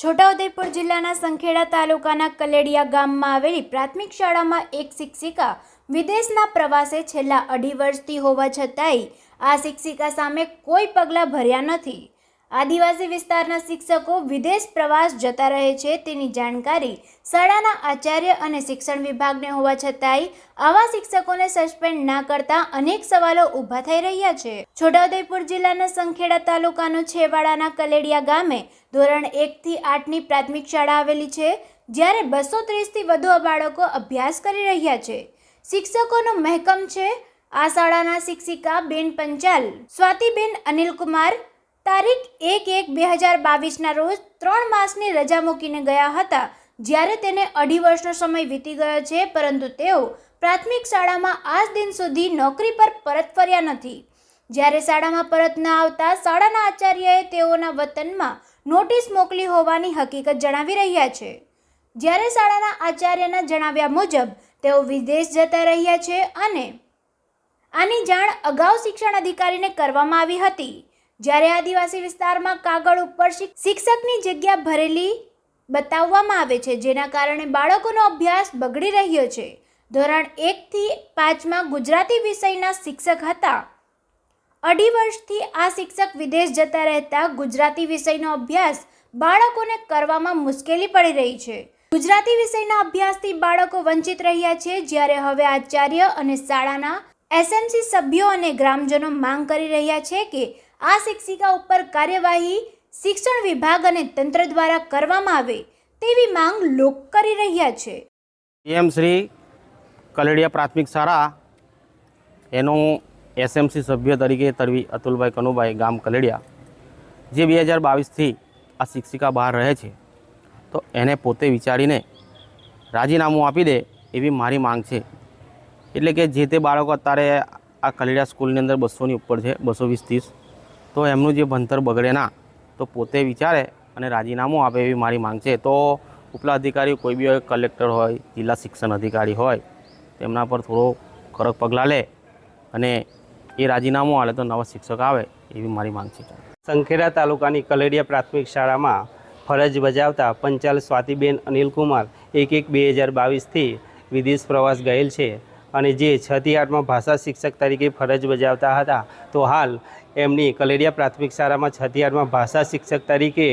છોટાઉદેપુર જિલ્લાના સંખેડા તાલુકાના કલેડિયા ગામમાં આવેલી પ્રાથમિક શાળામાં એક શિક્ષિકા વિદેશના પ્રવાસે છેલ્લા અઢી વર્ષથી હોવા છતાંય આ શિક્ષિકા સામે કોઈ પગલાં ભર્યા નથી. આદિવાસી વિસ્તારના શિક્ષકો વિદેશ પ્રવાસ જતા રહે છે તેની જાણકારી શાળાના આચાર્ય અને શિક્ષણ વિભાગને હોવા છતાંય આવા શિક્ષકોને સસ્પેન્ડ ના કરતા અનેક સવાલો ઊભા થઈ રહ્યા છે. છોટાઉદેપુર જિલ્લાના સંખેડા તાલુકાનો છેવાડાના કલેડિયા ગામે ધોરણ એકથી આઠની પ્રાથમિક શાળા આવેલી છે, જ્યારે બસો ત્રીસથી વધુ બાળકો અભ્યાસ કરી રહ્યા છે. શિક્ષકોનો મહેકમ છે, આ શાળાના શિક્ષિકા બેન પંચાલ, સ્વાતિબેન અનિલકુમાર તારીખ એક એક બે હજાર બાવીસના રોજ ત્રણ માસની રજા મૂકીને ગયા હતા. જ્યારે તેને અઢી વર્ષનો સમય વીતી ગયો છે, પરંતુ તેઓ પ્રાથમિક શાળામાં આજ દિન સુધી નોકરી પર પરત ફર્યા નથી. જ્યારે શાળામાં પરત ન આવતા શાળાના આચાર્યએ તેઓના વતનમાં નોટિસ મોકલી હોવાની હકીકત જણાવી રહ્યા છે. જ્યારે શાળાના આચાર્યના જણાવ્યા મુજબ, તેઓ વિદેશ જતા રહ્યા છે અને આની જાણ અગાઉ શિક્ષણ અધિકારીને કરવામાં આવી હતી. જ્યારે આદિવાસી વિસ્તારમાં કાગળ ઉપર શિક- શિક્ષકની જગ્યા ભરેલી બતાવવામાં આવે છે, જેના કારણે બાળકોનો અભ્યાસ બગડી રહ્યો છે. ધોરણ એકથી પાંચમાં ગુજરાતી વિષયના શિક્ષક હતા. અઢી વર્ષથી આ શિક્ષક વિદેશ જતા રહેતા ગુજરાતી વિષયનો અભ્યાસ બાળકોને કરવામાં મુશ્કેલી પડી રહી છે. ગુજરાતી વિષયના અભ્યાસથી બાળકો વંચિત રહ્યા છે, જ્યારે હવે આચાર્ય અને શાળાના એસએમસી સભ્યો અને ગ્રામજનો માંગ કરી રહ્યા છે કે આ શિક્ષિકા ઉપર કાર્યવાહી શિક્ષણ વિભાગ અને તંત્ર દ્વારા કરવામાં આવે તેવી માંગ લોક કરી રહ્યા છે. એમ શ્રી કલડિયા પ્રાથમિક શાળા એનું એસએમસી સભ્ય તરીકે તરવી અતુલભાઈ કનુભાઈ ગામ કલડિયા, જે બે હજાર બાવીસથી આ શિક્ષિકા બહાર રહે છે. તો એને પોતે વિચારીને રાજીનામું આપી દે એવી મારી માંગ છે. એટલે કે જે તે બાળકો અત્યારે આ કલડિયા સ્કૂલની અંદર બસોની ઉપર છે, બસો વીસ ત્રીસ તો એમનું જે ભણતર બગડે ના, તો પોતે વિચારે અને રાજીનામું આપે એવી મારી માંગ છે. તો ઉપલા અધિકારી કોઈ બી કલેક્ટર હોય, જિલ્લા શિક્ષણ અધિકારી હોય, તેમના પર થોડો કડક પગલાં લે અને એ રાજીનામું આવે તો નવા શિક્ષક આવે એવી મારી માંગ છે. સંખેડા તાલુકાની કલેડિયા પ્રાથમિક શાળામાં ફરજ બજાવતા પંચાલ સ્વાતિબેન અનિલકુમાર એક એક બે હજાર બાવીસથી વિદેશ પ્રવાસ ગયેલ છે. અને જે છથી આઠમાં ભાષા શિક્ષક તરીકે ફરજ બજાવતા હતા, તો હાલ એમની કલેડિયા પ્રાથમિક શાળામાં છથી આઠમાં ભાષા શિક્ષક તરીકે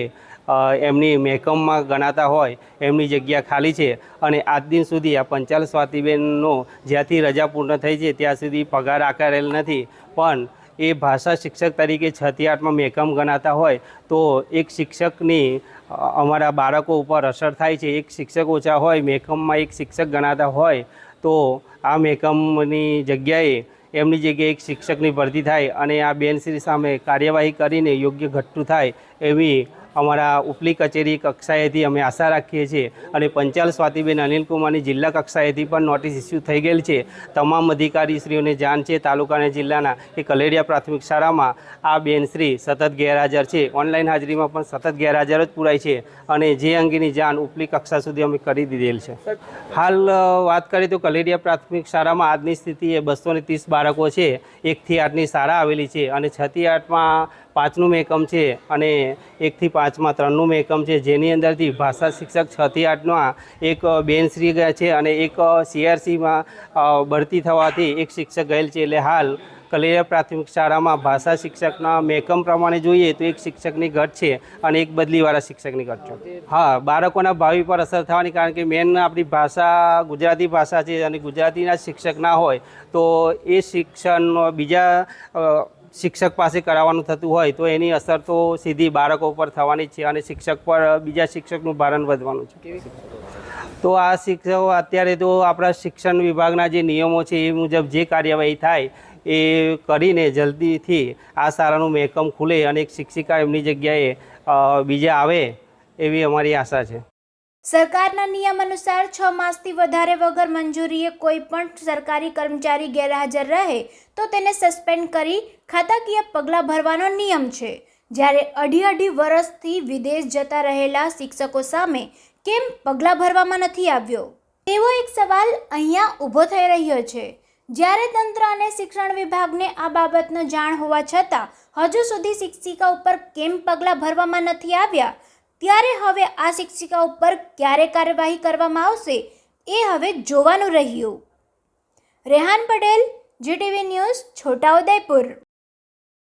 એમની મહેકમમાં ગણાતા હોય, એમની જગ્યા ખાલી છે. અને આજ દિન સુધી આ પંચાલ સ્વાતિબેનનો જ્યાંથી રજા પૂર્ણ થઈ છે, ત્યાં સુધી પગાર આકારેલ નથી. પણ એ ભાષા શિક્ષક તરીકે છથી આઠમાં મહેકમ ગણાતા હોય, તો એક શિક્ષકની અમારા બાળકો ઉપર અસર થાય છે. એક શિક્ષક ઓછા હોય, મહેકમમાં એક શિક્ષક ગણાતા હોય તો આ મહેકમની જગ્યાએ એમની જગ્યાએ એક શિક્ષકની ભરતી થાય અને આ બેનશ્રી સામે કાર્યવાહી કરીને યોગ્ય ઘટતું થાય એવી અમારા ઉપલી કચેરી કક્ષાએથી અમે આશા રાખીએ છીએ અને પંચાલ સ્વાતિબેન અનિલકુમારની જિલ્લા કક્ષાએથી પણ નોટિસ ઇસ્યુ થઈ ગયેલ છે. તમામ અધિકારીશ્રીઓને જાણ છે, તાલુકા અને જિલ્લાના કે કલેડિયા પ્રાથમિક શાળામાં આ બેનશ્રી સતત ગેરહાજર છે. ઓનલાઈન હાજરીમાં પણ સતત ગેરહાજર જ પુરાય છે અને જે અંગેની જાણ ઉપલી કક્ષા સુધી અમે કરી દીધેલ છે. હાલ વાત કરીએ તો કલેડિયા પ્રાથમિક શાળામાં આજની સ્થિતિએ બસો ને ત્રીસ બાળકો છે. એકથી આઠની શાળા આવેલી છે અને છથી આઠમાં પાંચનું એકમ છે અને એકથી પાંચમાં ત્રણનું એકમ છે. જેની અંદરથી ભાષા શિક્ષક છથી આઠમાં એક બેનશ્રી ગયા છે અને એક સીઆરસીમાં ભરતી થવાથી એક શિક્ષક ગયેલ છે. એટલે હાલ કલેરિયા પ્રાથમિક શાળામાં ભાષા શિક્ષકના મેકમ પ્રમાણે જોઈએ તો એક શિક્ષકની ઘટ છે અને એક બદલીવાળા શિક્ષકની ઘટ છે. હા, બાળકોના ભાવિ પર અસર થવાની કારણ કે મેન આપણી ભાષા ગુજરાતી ભાષા છે અને ગુજરાતીના શિક્ષક ના હોય તો એ શિક્ષણ બીજા શિક્ષક પાસે કરાવવાનું થતું હોય તો એની અસર તો સીધી બાળકો પર થવાની જ છે અને શિક્ષક પર બીજા શિક્ષકનું ભારણ વધવાનું છે. તો આ શિક્ષકો અત્યારે તો આપણા શિક્ષણ વિભાગના જે નિયમો છે એ મુજબ જે કાર્યવાહી થાય એ કરીને જલ્દીથી આ શાળાનું મહેકમ ખુલે અને એક શિક્ષિકા એમની જગ્યાએ બીજા આવે એવી અમારી આશા છે. સરકારના નિયમ અનુસાર છ માસથી વધારે વગર મંજૂરીએ કોઈ પણ સરકારી કર્મચારી ગેરહાજર રહે, તો તેને સસ્પેન્ડ કરી ખાતાકીય પગલાં ભરવાનો નિયમ છે. જ્યારે અઢી અઢી વર્ષથી વિદેશ જતા રહેલા શિક્ષકો સામે કેમ પગલાં ભરવામાં નથી આવ્યો? તેવો એક સવાલ અહીંયા ઊભો થઈ રહ્યો છે. જ્યારે તંત્ર અને શિક્ષણ વિભાગને આ બાબતનો જાણ હોવા છતાં, હજુ સુધી શિક્ષિકા ઉપર કેમ પગલાં ભરવામાં નથી આવ્યા? ત્યારે હવે આ શિક્ષિકા ઉપર ક્યારે કાર્યવાહી કરવામાં આવશે એ હવે જોવાનું રહ્યું. Rehan Patel, GTV news Chhota Udepur